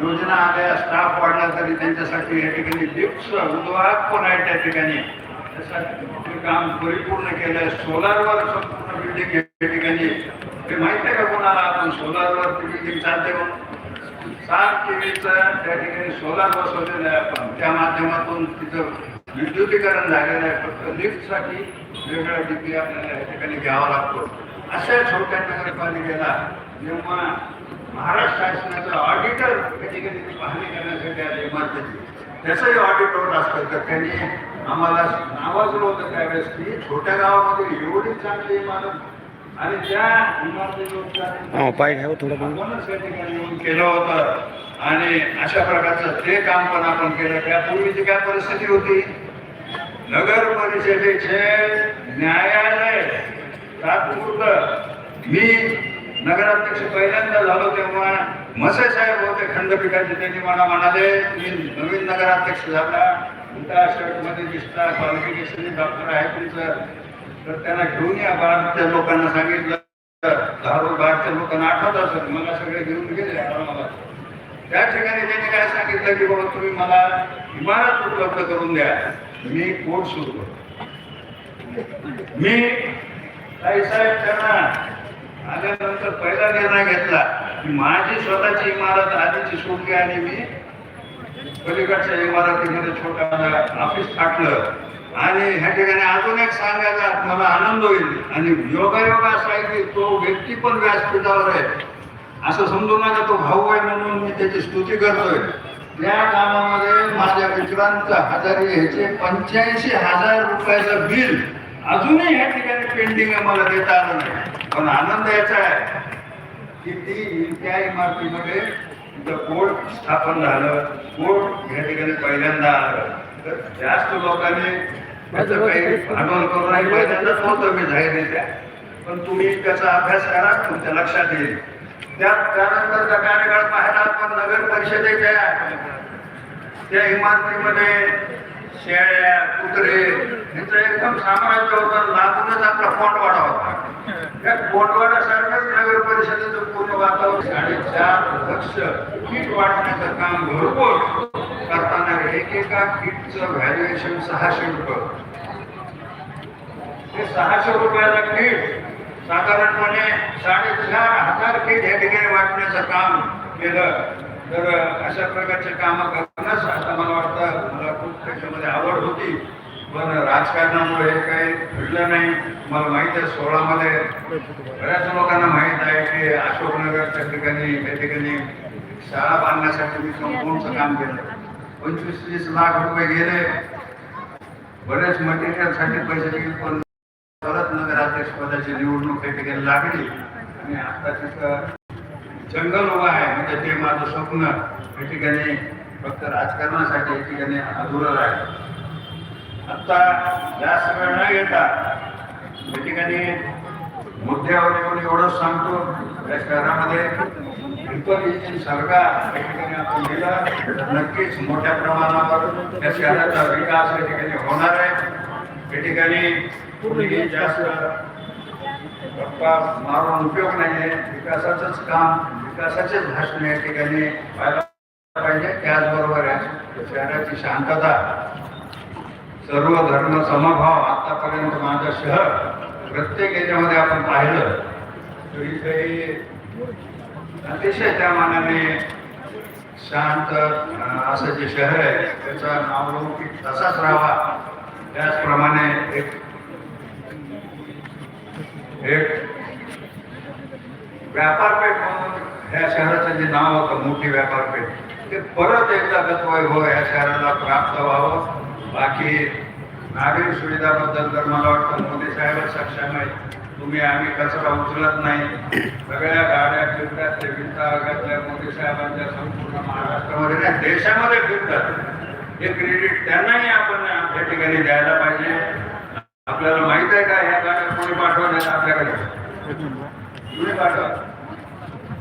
योजना आल्या स्टाफ वाढला तरी त्यांच्यासाठी या ठिकाणी लिफ्ट उद्वाहक पण आहे त्या ठिकाणी. त्यासाठी काम परिपूर्ण केलं सोलारवर संपूर्ण बिल्डिंग या ठिकाणी. ते माहिती आहे का कोणाला? आपण सोलारवर बिल्डिंग चालते म्हणून सात केवीचं त्या ठिकाणी सोलार बसवलेलं आहे आपण. त्या माध्यमातून तिथं विद्युतीकरण झालेलं आहे. फक्त लिफ्टसाठी वेगळा डिग्री आपल्याला या ठिकाणी घ्यावा लागतो. अशा छोट्या नगरपालिकेला जेव्हा महाराष्ट्र शासनाचं ऑडिटर ठिकाणी ती पाहणी करण्यासाठी आले इमारतीची त्याचंही ऑडिट होत असतं तर त्यांनी आम्हाला नावाजलं होतं त्यावेळेस की छोट्या गावामध्ये एवढी चांगली इमारत आणि त्या हा पाय घ्यावं थोडं आपणच या ठिकाणी येऊन केलं होतं. आणि अशा प्रकारचं ते काम पण आपण केलं. त्यापूर्वीची काय परिस्थिती होती नगर परिषदेचे न्यायालय तात्पुरतं मी नगराध्यक्ष पहिल्यांदा झालो तेव्हा मसे साहेब होते खंडपीठाचे. त्यांनी मला म्हणाले मी नवीन नगराध्यक्ष झाला. उलटा शर्टमध्ये दिसता क्वालिफिकेशन डॉक्टर आहे तुमचं. तर त्यांना घेऊन या बाहेरच्या लोकांना सांगितलं. दारू बाहेरच्या लोकांना आठवत असत मला सगळे घेऊन गेले औरंगाबाद. त्या ठिकाणी त्यांनी काय सांगितलं की बाबा तुम्ही मला इमारत उपलब्ध करून द्या. मी कोर्ट सुरू करतो. मी साहेब त्यांना आल्यानंतर पहिला निर्णय घेतला की माझी स्वतःची इमारत आधीची सोडली आणि मी पलीकडच्या इमारतीमध्ये छोटा ऑफिस टाकलं. आणि ह्या ठिकाणी अजून एक सांगायचा मला आनंद होईल. आणि योगायोग असा आहे की तो व्यक्ती पण व्यासपीठावर आहे. असं समजू नका तो भाऊ आहे म्हणून मी त्याची स्तुती करतोय. त्या कामामध्ये माझ्या मित्रांचं हजारी ह्याचे पंच्याऐंशी हजार रुपयाचं बिल अजूनही ह्या ठिकाणी पेंडिंग आहे मला देता आलं नाही. पण आनंद याचा आहे की ती त्या इमारतीमध्ये कोर्ट स्थापन झालं. कोर्ट या ठिकाणी पहिल्यांदा आलं. तर जास्त लोकांनी त्याचं काही भांडवल करून नाही पहिल्यांदाच होतं मी जाहीररित्या पण तुम्ही त्याचा अभ्यास करा तुमच्या लक्षात येईल. त्या त्यानंतरचा कार्यकाळ पाहायला आपण नगर परिषदेच्या त्या इमारतीमध्ये शेळ्या कुत्रे यांचं एकदम साम्राज्य होतं. लागूनच आपला पोटवाडा होता. त्या पोटवाड्यासारखंच नगर परिषदेचं पूर्ण वातावरण साडेचार लक्ष किट वाटण्याचं काम भरपूर करताना एकेका किटचं व्हॅल्युएशन सहाशे रुपये. ते सहाशे रुपयाला किट साधारणपणे साडेचार हजार किट या ठिकाणी वाटण्याचं काम केलं. तर अशा प्रकारचे कामं करणंच आता मला वाटतं मला खूप त्याच्यामध्ये आवड होती. पण राजकारणामुळे हे काही घडलं नाही. मला माहीत आहे सोळामध्ये बऱ्याच लोकांना माहीत आहे की अशोकनगरच्या ठिकाणी त्या ठिकाणी शाळा बांधण्यासाठी मी संपूर्णचं काम केलं. पंचवीस तीस लाख रुपये गेले. बरेच मटेरियलसाठी पैसे गेले पण परत नगराध्यक्ष पदाची निवडणूक त्या ठिकाणी लागली. आणि आता तिथं जंगल उभं आहे म्हणजे ते माझं स्वप्न. या ठिकाणी फक्त राजकारणासाठी या ठिकाणी अधुरं राहिलं. आता जास्त वेळ न घेता या ठिकाणी मुद्द्यावर येऊन एवढंच सांगतो. या शहरामध्ये ट्रिपल सरकार या ठिकाणी आपण नक्कीच मोठ्या प्रमाणावर या शहराचा विकास या ठिकाणी होणार आहे. या ठिकाणी जास्त गप्पा मारून उपयोग नाही आहे विकासाचंच काम विकासाचेच भाषण या ठिकाणी व्हायला पाहिजे. त्याचबरोबर शहराची शांतता सर्व धर्म समभाव आतापर्यंत माझं शहर प्रत्येक याच्यामध्ये आपण पाहिलं. तर इथे अतिशय त्या मानाने शांत असं जे शहर आहे त्याचा नावलौकिक तसाच राहावा. त्याचप्रमाणे एक एक व्यापारपेठ म्हणून ह्या शहराचं जे नाव होतं मोठी व्यापारपेठ ते परत एकदा गतवैभव हो, या शहराला प्राप्त व्हावं. बाकी नागरिक सुविधाबद्दल तर मला वाटतं मोदी साहेबच सक्षम आहेत. तुम्ही आम्ही कचरा उचलत नाही? सगळ्या गाड्या फिरतात ते विभागातल्या मोदी साहेबांच्या संपूर्ण महाराष्ट्रामध्ये नाही देशामध्ये फिरतात. हे क्रेडिट त्यांनाही आपण आमच्या ठिकाणी द्यायला पाहिजे. आपल्याला माहीत आहे का ह्या गाड्या कोणी पाठवण्यात आपल्याकडे? तुम्ही पाठवा.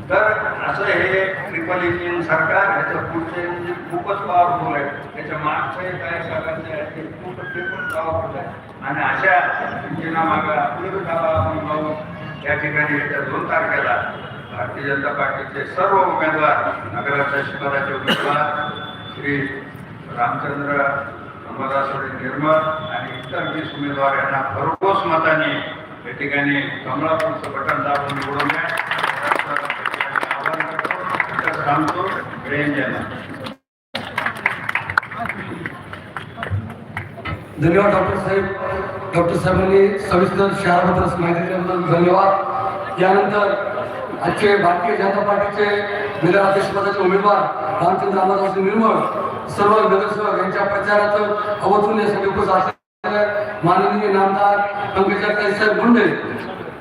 तर असं हे ट्रिपल इंजिन सरकार ह्याच्या पुढचे इंजिन खूपच पॉवरफुल आहे. त्याच्या मागचे काय सगळ्यांचे आहे ते खूप ते पण पॉवरफुल आहे. आणि अशा इंजिनामागं आपलं गावा आपण पाहू या ठिकाणी येत्या दोन तारखेला भारतीय जनता पार्टीचे सर्व उमेदवार नगराध्यक्ष पदाचे उमेदवार श्री रामचंद्र अंबादासोडे निर्मळ आणि इतर वीस उमेदवार यांना भरघोस मताने या ठिकाणी कमळापूरचं बटन दाबून निवडून आहे असं या ठिकाणी आवाहन करतो इथं धन्यवाद डॉक्टर साहेब. डॉक्टर साहेबांनी म्हणजे सविस्तर शहराबद्दल माहिती दिल्याबद्दल धन्यवाद. यानंतर आजचे भारतीय जनता पार्टीचे नगराध्यक्षपदाचे उमेदवार रामचंद्र रामदास निर्मळ सर्व नगरसेवक यांच्या प्रचाराचं अवतून यासाठी उपस्थित असलेले माननीय नामदार पंकजा साहेब मुंडे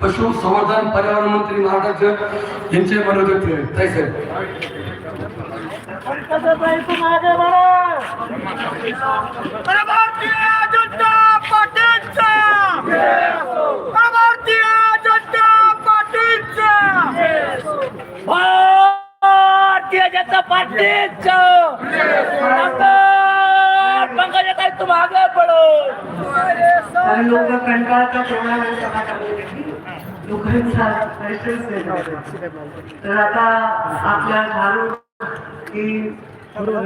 पशु संवर्धन पर्यावरण मंत्री महाराष्ट्र यांचे बढ़ो अरे भारतीय जनता पार्टीचा. अरे भारतीय जनता पार्टीचा. भारतीय जनता पार्टीचा. पंकजाताई तुम आगे बढ़ो आणि लोक कंटाळतात तेवढा वेळ सभा चालू होती. लोकांचा रेफरन्स देतात. तर आता आपल्या झाडू की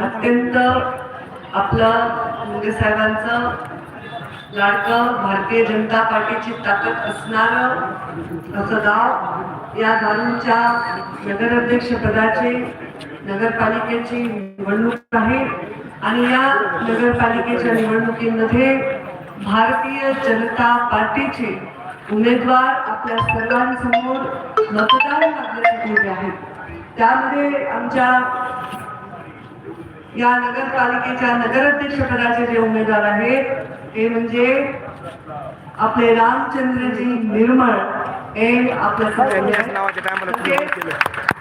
अत्यंत आपलं मोदी साहेबांचं लाडकं भारतीय जनता पार्टीची ताकद असणारं असं गाव या दारूच्या नगराध्यक्ष पदाची नगरपालिकेची निवडणूक आहे. आणि या नगरपालिकेच्या निवडणुकीमध्ये भारतीय जनता पार्टीचे उमेदवार आपल्या सर्वांसमोर मतदान मागण्यासाठी उभे आहेत. त्यामध्ये आमच्या या नगरपालिकेच्या नगराध्यक्षपदाचे जे उमेदवार आहेत ते म्हणजे आपले रामचंद्रजी निर्मळ हे आपल्या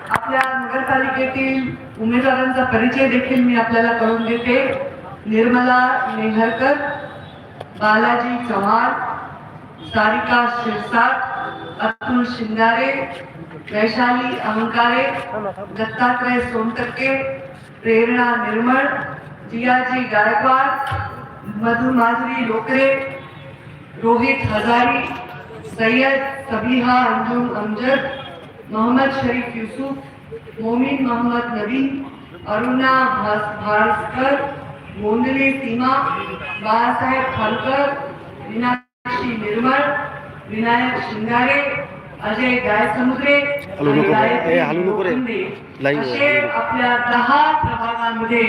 आपल्या नगरपालिकेतील उमेदवारांचा परिचय देखील मी आपल्याला करून देते. निर्मला नेहरकर बालाजी चव्हाण सारिका शिरसाट अतुल शिंगारे वैशाली अहंकारे दत्तात्रय सोनटक्के प्रेरणा निर्मळ जियाजी गायकवाड मधुमाधुरी लोकरे रोहित हजारी सय्यद सबिहा अंजुम अमजद मोहम्मद शरीफ युसुफ मोमिन मोहम्मद नबी अरुणा भास- भास्कर गोंदले सीमा बाळासाहेब खालकर विना निर्मळ विनायक शिंगारे अजय गायसमुद्रे असे आपल्या दहा प्रभागामध्ये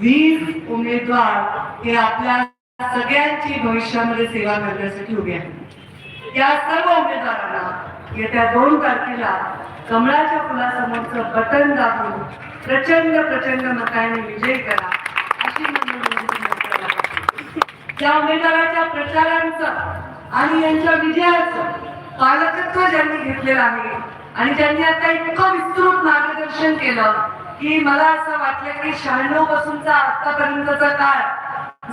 वीस उमेदवार हे आपल्या सगळ्यांची भविष्यामध्ये सेवा करण्यासाठी उभे आहेत. या सर्व उमेदवारांना येत्या दोन तारखेला कमळाच्या फुलासमोरचं बटन दाबून प्रचंड प्रचंड मताने विजय करा अशी. त्या उमेदवाराच्या प्रचारांचं आणि यांच्या विजयाचं पालकत्व ज्यांनी घेतलेलं आहे आणि ज्यांनी आता इतकं विस्तृत मार्गदर्शन केलं की मला असं वाटलं की शहाण्णव पासूनचा आतापर्यंतचा काळ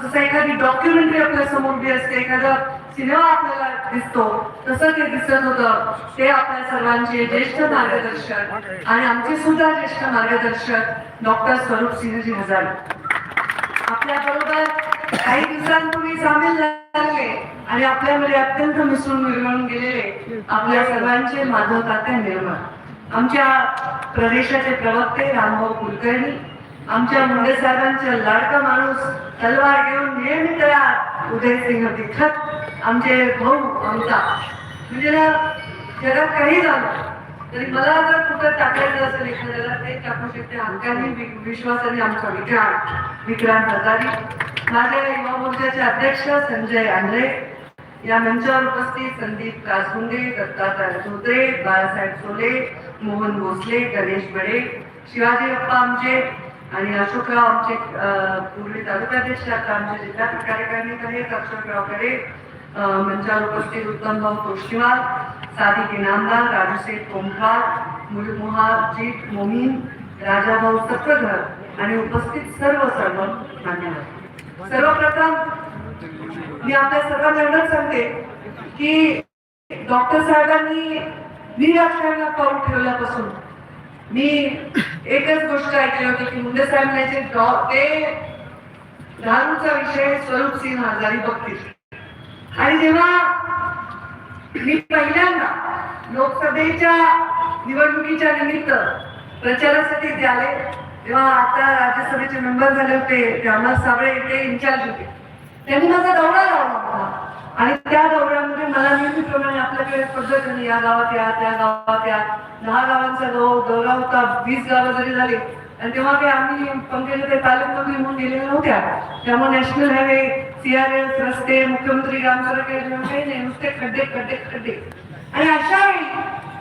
जसं एखादी डॉक्युमेंटरी आपल्यासमोर उभी असते एखादा सिनेमा आपल्याला दिसतो तसं ते दिसत होतं. ते आपल्या सर्वांचे ज्येष्ठ मार्गदर्शक आणि आमचे सुद्धा ज्येष्ठ मार्गदर्शक डॉक्टर स्वरूप सिंहजी हजारे. आपल्या बरोबर काही दिवसांपूर्वी सामील झाले आणि आपल्यामध्ये अत्यंत मिसळून निर्माण गेलेले आपल्या सर्वांचे माधव तात्या निर्माण आमच्या प्रदेशाचे प्रवक्ते रामभाऊ कुलकर्णी आमच्या मुंडे साहेबांचा लाडका माणूस तलवार घेऊन नेहमी तयार उदयसिंह दिखत आमचे भाऊ आमचा म्हणजे जगात काही झालं तरी मला जर कुठं टाकायचं असेल एखाद्याला ते टाकू शकते. हक्काने विश्वासाने आमचा विक्रांत विक्रांत हजारी माझ्या युवा मोर्चाचे अध्यक्ष संजय आंध्रे या मंचावर उपस्थित संदीप कासगुंडे दत्तात्रय धोत्रे बाळासाहेब सोले मोहन भोसले गणेश बडे शिवाजी अप्पा आमचे आणि अशोकराव आमचे अं, पूर्वी तालुकाध्यक्ष आता आमचे जिल्हा कार्यकारिणी आहेत अशोकरावकडे मंचावर उपस्थित उत्तम भाऊ तोष्टीवाल सादिक इनामदार राजूसेठ कोंभार मुलमुहाजीत मोमीन राजाभाऊ सत्रधर आणि उपस्थित सर्व सर्व मान्यवर. सर्वप्रथम मी आपल्या सर्वांना एवढंच सांगते की डॉक्टर साहेबांनी मी राजकारणात पाऊल ठेवल्यापासून मी एकच गोष्ट ऐकली होती की मुंडे साहेब ते दारूचा विषय स्वरूप सिंह हजारी बघतील. आणि जेव्हा मी पहिल्यांदा लोकसभेच्या निवडणुकीच्या निमित्त प्रचारासाठी ते आले तेव्हा आता राज्यसभेचे मेंबर झाले होते रामदास साबळे ते इन्चार्ज होते. त्यांनी माझा दौरा लावला होता. आणि त्या दौऱ्यामध्ये मला नेहमीप्रमाणे आपल्याकडे पद्धतीने या गावात या त्या गावात या. दहा गावांचा दौ- दौरा होता वीस गावं जरी झाली आणि तेव्हा काही आम्ही पंकज ते तालुक्यामध्ये येऊन गेलेल्या नव्हत्या. त्यामुळे नॅशनल हायवे सीआरएस रस्ते मुख्यमंत्री ग्राम सडक योजना काही नाही नुसते खड्डे खड्डे खड्डे. आणि अशा वेळी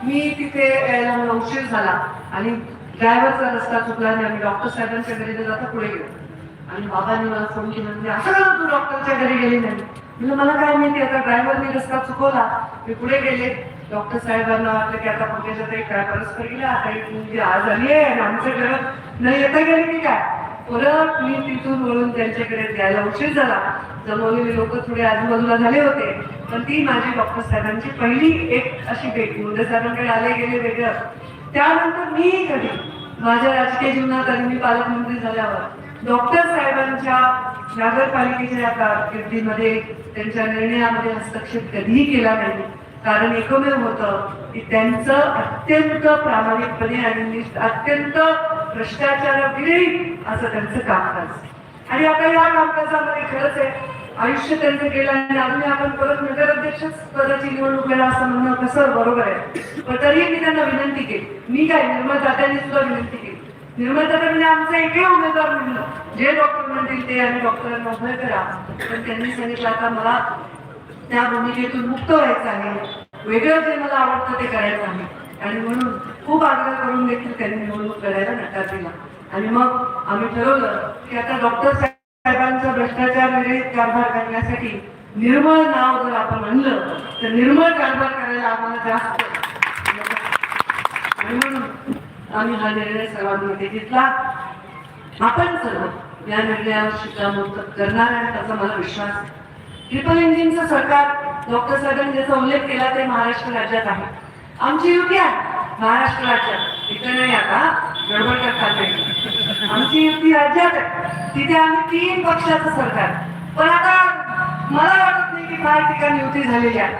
मी तिथे यायला मला उशीर झाला आणि ड्रायव्हरचा रस्ता चुकला आणि आम्ही डॉक्टर साहेबांच्या घरी जाता पुढे गेलो. आणि बाबांनी मला फोन केला म्हणजे असं का तू डॉक्टरच्या घरी गेली नाही? म्हणजे मला काय माहिती आता ड्रायव्हरने रस्ता चुकवला मी पुढे गेले. डॉक्टर साहेबांना वाटलं की आता पंकजात एक काय परस्पर गेला आता एक मुलगी आज आली आहे आणि आमच्या घरात न येता गेली की काय? परत मी तिथून वळून त्यांच्याकडे द्यायला उशीर झाला. जमवलेले लोक थोडे आजूबाजूला झाले होते. पण ती माझी डॉक्टर साहेबांची पहिली एक अशी भेट. मुंडे साहेबांकडे आले गेले वेगळं. त्यानंतर मी कधी माझ्या राजकीय जीवनात आणि मी पालकमंत्री झाल्यावर डॉक्टर साहेबांच्या नगरपालिकेच्या या कारकिर्दीमध्ये त्यांच्या निर्णयामध्ये हस्तक्षेप कधीही केला नाही. कारण एकमेव होतं की त्यांचं अत्यंत प्रामाणिकपणे आणि निष्ठ- अत्यंत भ्रष्टाचाराविरहित असं त्यांचं कामकाज आणि आता या कामकाजामध्ये खरंच आहे आयुष्य त्यांचं गेलं आणि अजून आपण परत नगराध्यक्ष पदाची निवडणूक घ्यायला असं म्हणणं कसं बरोबर आहे. पण तरीही मी त्यांना विनंती केली. मी काय निर्मलदात्यांनी सुद्धा विनंती केली. निर्मल आमचं म्हणजे आमचा एकही उमेदवार म्हणलं जे डॉक्टर म्हणतील ते आणि डॉक्टरांना उभं करा. पण त्यांनी सांगितलं आता मला त्या भूमिकेतून मुक्त व्हायचं आहे. वेगळं जे मला आवडतं ते करायचं आहे. आणि म्हणून खूप आग्रह करून देखील त्यांनी निवडणूक लढायला नकार दिला. आणि मग आम्ही ठरवलं की आता डॉक्टर साहेबांचा भ्रष्टाचार विरहित कारभार करण्यासाठी निर्मळ नाव जर आपण आणलं तर निर्मळ कारभार करायला आम्हाला जास्त आणि म्हणून आम्ही हा निर्णय सर्वांमध्ये घेतला. आपण सर्व या निर्णयावर शिक्कामोर्तब करणार आहे त्याचा मला विश्वास आहे. ट्रिपल इंजिनचं सरकार डॉक्टर साहेबांनी ज्याचा उल्लेख केला ते महाराष्ट्र राज्यात आहे. आमची युती आहे महाराष्ट्र राज्यात इथे नाही आता गडबड करतात नाही आमची युती राज्यात आहे. तिथे आम्ही तीन पक्षाचं सरकार. पण आता मला वाटत नाही की फार ठिकाणी युती झालेली आहे.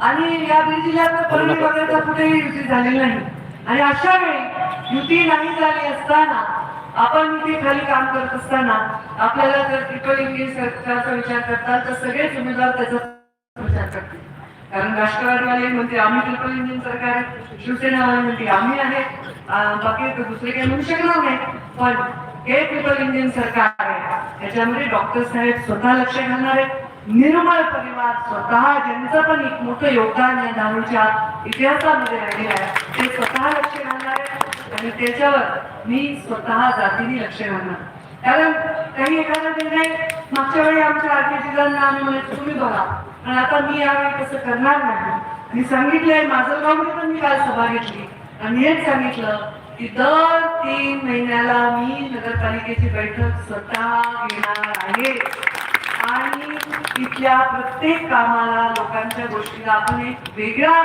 आणि या बीड जिल्ह्यात परळी वगैरे कुठेही युती झालेली नाही. आणि अशा वेळी युती नाही झाली असताना आपण इथे खाली काम करत असताना आपल्याला जर ट्रिपल सरकारचा विचार करतात तर सगळेच उमेदवार त्याचा विचार करतील. कारण राष्ट्रवादीवाले म्हणते आम्ही ट्रिपल इंजिन सरकार आहे शिवसेनावाले म्हणते आम्ही आहे. बाकी दुसरे काही म्हणू शकणार नाही. पण हे ट्रिपल इंजिन सरकार आहे त्याच्यामध्ये डॉक्टर साहेब स्वतः लक्ष घालणार आहेत. निर्मळ परिवार स्वतः ज्यांचं पण एक मोठं योगदान आहे दारूच्या इतिहासामध्ये राहिलेलं आहे ते स्वतः लक्ष घालणार आहे आणि त्याच्यावर मी स्वतः जातीने लक्ष घालणार. कारण काही एखादा निर्णय मागच्या वेळी आमच्या आरती आम्ही म्हणायचं तुम्ही बघा पण आता मी यावेळी तसं करणार नाही. मी सांगितलंय माझं गावमध्ये पण मी काल सभा घेतली. आणि हेच सांगितलं की दर तीन महिन्याला मी नगरपालिकेची बैठक स्वतः घेणार आहे. आणि इथल्या प्रत्येक कामाला लोकांच्या गोष्टीला आपण एक वेगळ्या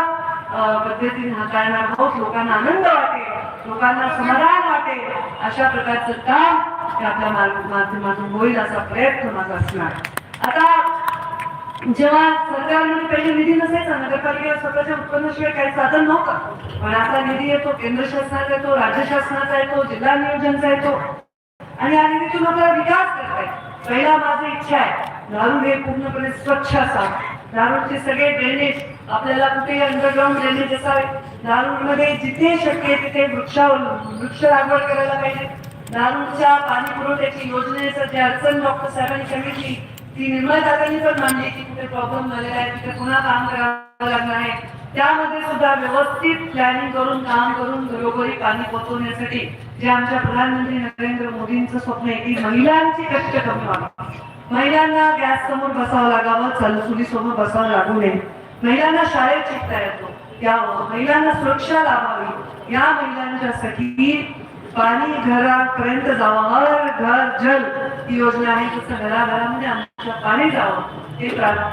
पद्धतीने हाताळणार आहोत. लोकांना आनंद वाटेल. लोकांना समाधान वाटेल. अशा प्रकारचं काम आपल्या माध्यमातून होईल असा प्रयत्न माझा असणार. आता जेव्हा सरकारमध्ये पहिले निधी नसायचा नगरपालिकेला स्वतःच्या उत्पन्नाशिवाय काही साधन नव्हतं. पण आता निधी येतो केंद्र शासनाचा येतो राज्य शासनाचा येतो जिल्हा नियोजनचा येतो. आणि या निधीतून आपला विकास करताय पहिला माझी इच्छा आहे दारू हे पूर्णपणे स्वच्छ असावं दारूचे सगळे ड्रेनेज आपल्याला कुठेही अंडरग्राऊंड ड्रेनेज असावे. दारूमध्ये जिथे शक्य तिथे वृक्ष वृक्ष लागवड करायला पाहिजे. दारूच्या पाणी पुरवठ्याची योजनेचं जे अडचण डॉक्टर साहेबांनी सांगितली ती निर्मळ दादांनी पण मांडली की कुठे प्रॉब्लेम झालेला आहे तिथे पुन्हा काम करावं लागणार आहे त्यामध्ये सुद्धा व्यवस्थित प्लॅनिंग करून काम करून घरोघरी पाणी पोहोचवण्यासाठी जे आमच्या प्रधानमंत्री नरेंद्र मोदींचं स्वप्न आहे की महिलांचे कष्ट कमी व्हावं. महिलांना गॅस समोर बसावं लागावं चलसुली समोर बसावं लागू नये. महिलांना शाळेत शिकता येतो. यावं. महिलांना सुरक्षा लाभावी. या महिलांच्यासाठी पाणी घरापर्यंत जावं. हर घर जल. ही योजना आहे तसं घराघरामध्ये आमच्या पाणी जावं. हे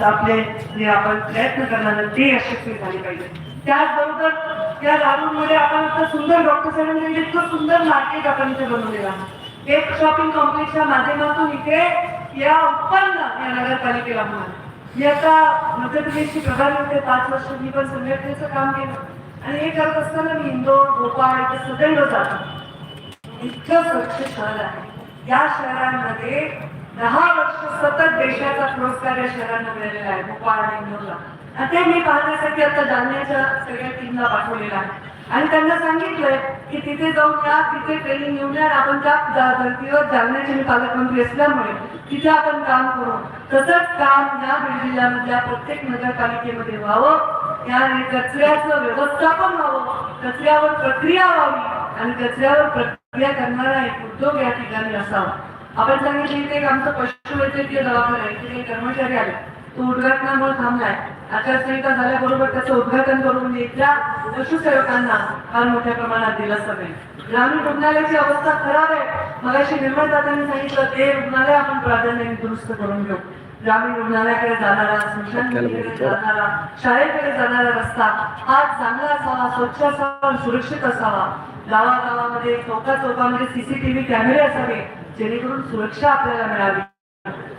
आपले जे आपण प्रयत्न करणार ते यशस्वी झाले पाहिजे. त्याचबरोबर या दारूमध्ये आपण आता सुंदर डॉक्टर साहेबांनी म्हणजे इतकं सुंदर मार्केट आपण इथे बनवलेलं आहे. एक शॉपिंग कॉम्प्लेक्सच्या माध्यमातून इथे या उत्पन्न या नगरपालिकेला होणार याचा मध्य प्रदेशची प्रधान होते पाच वर्ष मी पण संघटनेचं काम केलं. आणि हे करत असताना मी इंदोर भोपाळ इथे सदैव जातो. इतकं स्वच्छ शहर आहे या शहरांमध्ये दहा वर्ष सतत देशाचा पुरस्कार या शहरांना मिळालेला आहे भोपाळ आणि इंदोरला आणि ते मी पाहण्यासाठी आता जालन्याच्या सगळ्या टीमला पाठवलेला आहे. आणि त्यांना सांगितलंय की तिथे जाऊन या तिथे ट्रेनिंग घेऊन या आपण त्या धर्तीवर जालन्याचे मी पालकमंत्री असल्यामुळे तिथे आपण काम करू. तसंच काम या बीड जिल्ह्यामधल्या प्रत्येक नगरपालिकेमध्ये व्हावं. या कचऱ्याचं व्यवस्थापन व्हावं कचऱ्यावर प्रक्रिया व्हावी आणि कचऱ्यावर प्रक्रिया करणारा एक उद्योग या ठिकाणी असावा. आपण सांगितले की एक आमचं पशुवैद्यकीय दवाखाना आहे. तिथे कर्मचारी आले. तो उद्घाटनामुळे थांबलाय. आचारसंहिता झाल्याबरोबर त्याचं उद्घाटन करून इथल्या पशुसेवकांना फार मोठ्या प्रमाणात दिलासा मिळेल ग्रामीण रुग्णालयाची अवस्था खराब आहे. मग अशी दादांनी सांगितलं ते रुग्णालय आपण प्राधान्याने दुरुस्त करून घेऊ. ग्रामीण रुग्णालयाकडे जाणारा जाणारा शाळेकडे जाणारा रस्ता हा चांगला असावा स्वच्छ असावा सुरक्षित असावा. गावागावामध्ये चौका चौकामध्ये सीसीटीव्ही कॅमेरे असावे जेणेकरून सुरक्षा आपल्याला मिळावी.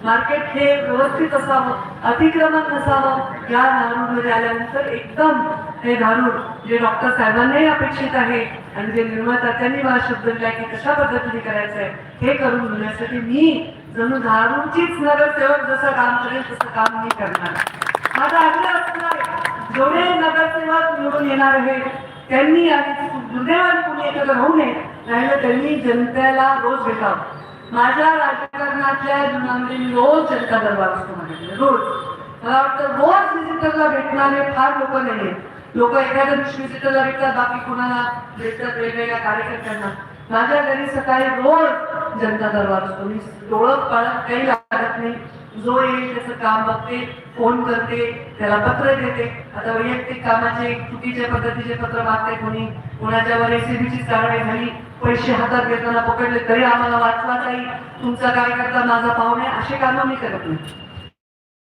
मार्केट हे व्यवस्थित असावं अतिक्रमण नसावं. या धारूरमध्ये आल्यानंतर एकदम हे धारूर जे डॉक्टर साहेबांनाही अपेक्षित आहे आणि जे निर्माता त्यांनी मला शब्द दिलाय की कशा पद्धतीने करायचं आहे हे करून घेण्यासाठी मी जणू धारूरचीच नगरसेवक जसं काम करेल तसं काम मी करणार. माझं आग्रह असणार जेवढे नगरसेवक निवडून येणार आहे त्यांनी आणि दुर्दैवाने कोणी एकत्र राहू नये राहिलं त्यांनी जनतेला रोज भेटावं. माझ्या राजकारणातल्या जीवनामध्ये मी रोज जनता दरबार असतो माझ्याकडे रोज. मला वाटतं रोज विजिटरला भेटणारे फार लोक नाही लोक एखाद्या दिवशी व्हिजिटरला भेटतात बाकी कोणाला भेटतात वेगवेगळ्या कार्यकर्त्यांना. माझ्या घरी सकाळी रोज जनता दरबार असतो. मी ओळख पाळत काही लागत नाही. जो येईल त्याचं काम बघते फोन करते त्याला पत्र देते. आता वैयक्तिक कामाचे चुकीच्या पद्धतीचे पत्र मागते कोणी. कोणाच्यावर एसीबीची कारवाई झाली पैसे हातात घेताना पकडले तरी आम्हाला वाचवा नाही. तुमचा काय करता माझा पाहुणे असे कामं मी करत नाही.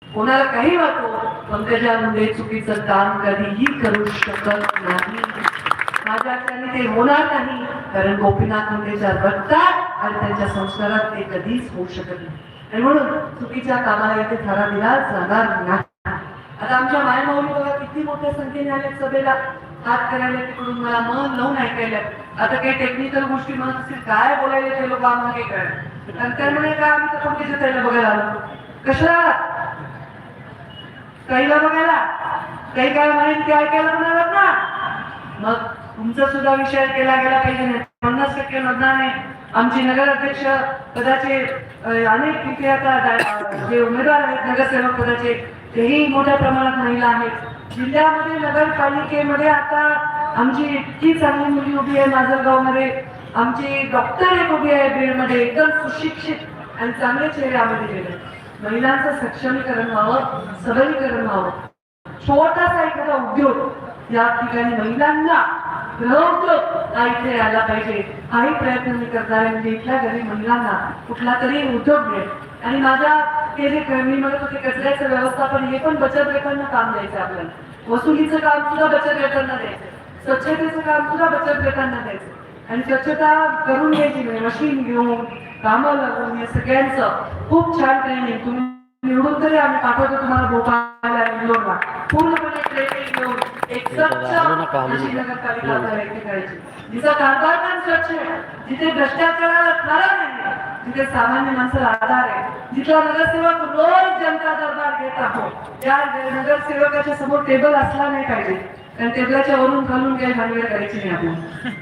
कोणाला काही वाटतो पंकजा मुंडे चुकीचं काम कधीही करू शकत नाही. माझ्याकडे ते होणार नाही. कारण गोपीनाथ मुंडेच्या रक्तात आणि त्यांच्या संस्कारात ते कधीच होऊ शकत नाही. आणि म्हणून चुकीच्या कामाला इथे थारा दिला जाणार नाही. आता आमच्या मायमाऊली बघा किती मोठ्या संख्येने आल्या सभेला. हात करायला तिकडून मला मन लावून ऐकायला. आता काही टेक्निकल गोष्टी म्हणत असतील काय बोलायला ते लोक आम्हाला काही कळलं नंतर म्हणे का आम्ही तर कोणत्याच्या ताईला बघायला आलो? कशाला? ताईला बघायला? काही काय म्हणेल ते ऐकायला पण ना मग तुमचा सुद्धा विचार केला गेला पाहिजे नाही. पन्नास टक्के मतदान आमचे नगराध्यक्ष पदाचे अनेक तिथे आता जे उमेदवार आहेत नगरसेवक पदाचे तेही मोठ्या प्रमाणात महिला आहेत. जिल्ह्यामध्ये नगरपालिकेमध्ये आता आमची इतकी चांगली मुली उभी आहे माजलगावमध्ये. आमची डॉक्टर एक उभी आहे बीडमध्ये एकदम सुशिक्षित आणि चांगले चेहरे आम्ही दिलेले महिलांचं सक्षमीकरण व्हावं सबलीकरण व्हावं. छोटासा एखादा उद्योग या ठिकाणी महिलांना गृहोद्योग हा इथे आला पाहिजे. हाही प्रयत्न मी करणार आहे. म्हणजे इथल्या गरीब महिलांना कुठला तरी उद्योग मिळेल. आणि माझ्या ते जे मी म्हणत होते कचऱ्याचं व्यवस्थापन हे पण बचत गटांना काम द्यायचं आपल्याला. वसुलीचं काम सुद्धा बचत गटांना द्यायचं. स्वच्छतेचं काम सुद्धा बचत गटांना द्यायचं. आणि स्वच्छता करून घ्यायची मशीन घेऊन कामं लागून या सगळ्यांचं खूप छान ट्रेनिंग तुम्ही निवडून तरी आम्ही पाठवतो तुम्हाला भोपाळला इंदोरला. पूर्णपणे ट्रेनिंग घेऊन एक स्वच्छ अशी नगरपालिका करायची. जिचा कारभार पण स्वच्छ आहे जिथे भ्रष्टाचाराला थारा नाही जिथे सामान्य माणसाला आधार आहे जिथला नगरसेवक रोज जनता दरबार घेत आहोत त्या नगरसेवकाच्या समोर टेबल असला नाही पाहिजे. कारण टेबलाच्या वरून खालून काही भानगड करायची नाही आपण.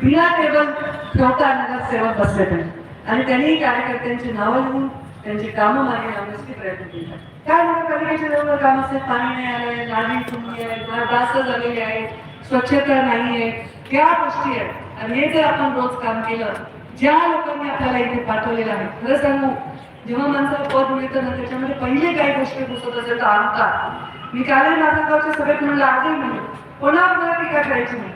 बिना टेबल ठेवता नगरसेवक बसले पाहिजे. आणि त्यांनी कार्यकर्त्यांची नावं लिहून त्यांची कामं मागे लावण्यासाठी प्रयत्न केला. काय नगरपालिकेच्या जवळ काम असते पाणी नाही आलंय नाणी तुम्ही आहे जास्त झालेली आहे स्वच्छता नाही आहे. त्या गोष्टी आहेत. आणि हे जर आपण रोज काम केलं ज्या लोकांनी आपल्याला इथे पाठवलेलं आहे खरं सांगू जेव्हा माणसाला पद मिळतं ना त्याच्यामध्ये पहिले काही गोष्टी घुसत असेल तर आणतात मी काल नाटकाच्या सभेत म्हणलं आजही म्हणलं कोणाला मला टीका करायची नाही?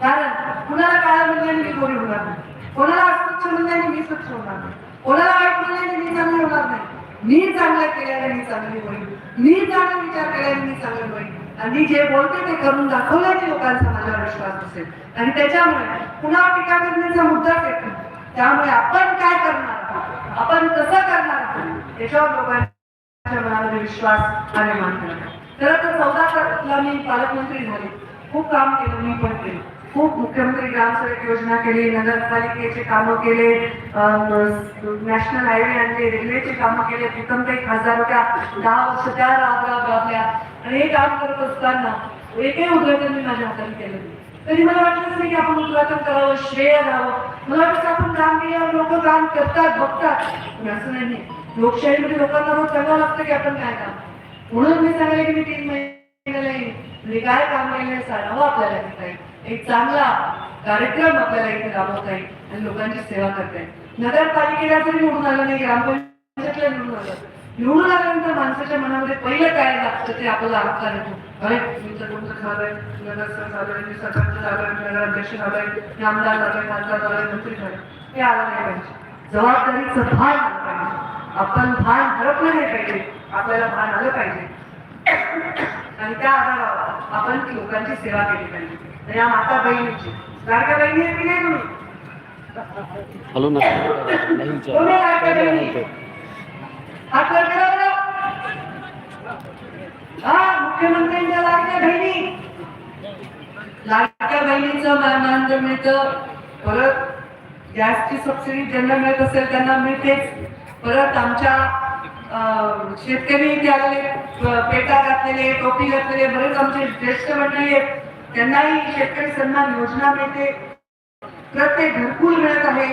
कारण कुणाला काळा म्हणल्याने मी गोरी होणार नाही. कोणाला अस्वच्छ म्हणल्याने मी स्वच्छ होणार नाही. कोणाला वाईट म्हणल्याने मी चांगली होणार नाही. मी चांगलं केल्याने मी चांगली होईल. मी चांगला विचार केल्याने मी चांगली होईल. आणि जे बोलते ते करून दाखवल्याने लोकांचा माझा विश्वास असेल आणि त्याच्यामुळे पुन्हा टीका करण्याचा मुद्दा येत नाही त्यामुळे आपण काय करणार आहोत? आपण कसं करणार आहोत? याच्यावर लोकांच्या मनामध्ये विश्वास आणि मान करणार खरं तर चौदा तारखेला मी पालकमंत्री झाले. खूप काम केलं मी पण केलं. खूप मुख्यमंत्री ग्रामसडक योजना केली नगरपालिकेचे कामं केले नॅशनल हायवे आणले रेल्वेचे कामं केले. प्रीतमताई खासदार होत्या. दहा वर्ष त्या राबल्या आणि हे काम करत असताना एकही उद्घाटन मी माझ्या हाताने केलं तरी मला वाटलं नाही की आपण उद्घाटन करावं श्रेय द्यावं. मला वाटतं आपण काम केल्यावर लोक काम करतात बघतात. पण असं नाही. लोकशाहीमध्ये लोकांना रोज सांगावं लागतं की आपण काय काम म्हणून मी सांगले की मी तीन महिन्याला येईन म्हणजे काय काम केलं हे सांगावं आपल्याला काही एक चांगला कार्यक्रम आपल्याला इथे राबवता येईल आणि लोकांची सेवा करता येईल. नगरपालिकेला जरी निवडून आलं नाही ग्रामपंचायतला निवडून आलं निवडून आल्यानंतर माणसाच्या मनामध्ये पहिलं काय लागतं ते आपल्याला आकार येतो अरे मी तर कोणतं झालंय नगरसेवक झालोय मी सरपंच झालोय नगराध्यक्ष झालोय मी आमदार झालोय खासदार झालोय मंत्री झालोय हे आलं नाही पाहिजे. जबाबदारीचं भान आलं पाहिजे. आपण भान हरपलं नाही पाहिजे. आपल्याला भान आलं पाहिजे. आणि त्या आधारावर आपण लोकांची सेवा केली पाहिजे. आणि या माता बहिणीची लाडक्या बहिणी आहे की नाही. तुम्ही हॅलो ना लाडक्या बहिणी हात वर करा बरं. हा मुख्यमंत्र्यांच्या लाडक्या बहिणी. लाडक्या बहिणीचं मानधन मिळतं. परत गॅसची सबसिडी ज्यांना मिळत असेल त्यांना मिळतेच. परत आमच्या शेतकरी इथे आलेले पेटा घातलेले टोपी घातलेले बरेच आमचे ज्येष्ठ मंडळी आहेत. त्यांनाही शेतकरी सन्मान योजना मिळते. प्रत्येक घरकुल मिळत आहे.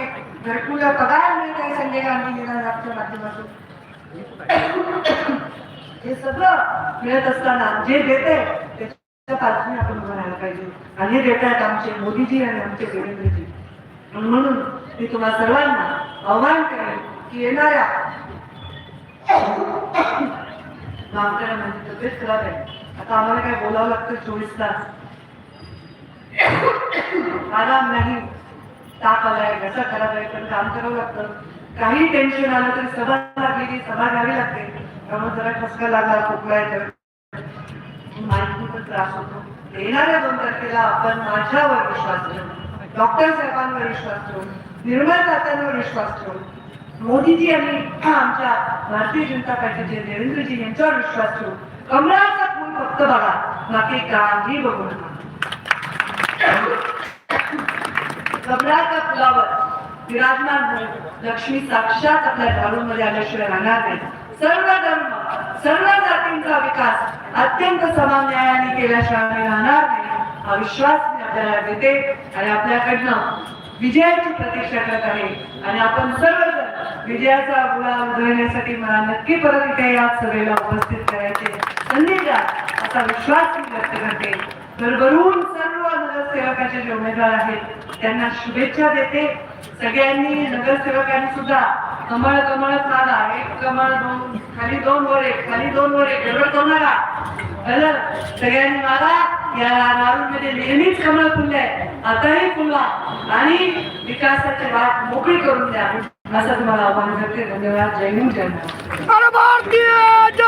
घरकुल पगार मिळत आहे संजय गांधी निराधारच्या माध्यमातून. हे सगळं मिळत असताना जे देते त्याच्या बाजूने आपण उभं राहायला पाहिजे. आणि हे देत आहेत आमचे मोदीजी आणि आमचे देवेंद्रजी. म्हणून मी तुम्हा सर्वांना आव्हान करेन की येणाऱ्या माफ करा म्हणजे तब्येत खराब आहे आता आम्हाला काय बोलावं लागतं? चोवीस तास. आराम नाही ताप आलाय घसा खराब आहे पण काम करावं लागतं. काही टेन्शन आलं तरी सभा लागलेली सभा घ्यावी लागते. त्यामुळे जरा ठसका लागला खोकला येतो माहितीचा त्रास होतो. येणाऱ्या दोन तारखेला आपण माझ्यावर विश्वास ठेवू. डॉक्टर साहेबांवर विश्वास ठेवू. निर्मल तात्यांवर विश्वास ठेवू. मोदीजी आणि आमच्या भारतीय जनता पार्टीचे देवेंद्रजी यांच्यावर विश्वास ठेवू. कमळाचा फूल फक्त बघा. बाकी काही बघू नका. कमळाच्या फुलावर विराजमान होऊन लक्ष्मी साक्षात आपल्या झाडूमध्ये आल्याशिवाय राहणार नाही. सर्व धर्म सर्व जातींचा विकास अत्यंत समान न्यायाने केल्याशिवाय राहणार नाही. हा विश्वास मी आपल्याला देते आणि आपल्याकडनं विजयाची प्रतीक्षा करत आहे. आणि आपण सर्वजण विजयाचा गुळा उधळण्यासाठी मला नक्की परत इथे या सभेला उपस्थित करायचे. संधी द्या असा विश्वास मी व्यक्त करते. भरभरून सर्व नगरसेवकाचे जे उमेदवार आहेत त्यांना शुभेच्छा देते. सगळ्यांनी नगरसेवकांनी सुद्धा कमळ कमळ मागा एक कमळ दोन खाली दोन वर एक खाली दोन वर एक गडबड करू नका. कळलं सगळ्यांनी मागा या नारूमध्ये नेहमीच कमळ फुलले आताही फुलवा आणि विकासाची वाट मोकळी करून द्या. असं तुम्हाला आव्हान करते. धन्यवाद. जय हिंद जय भारतीय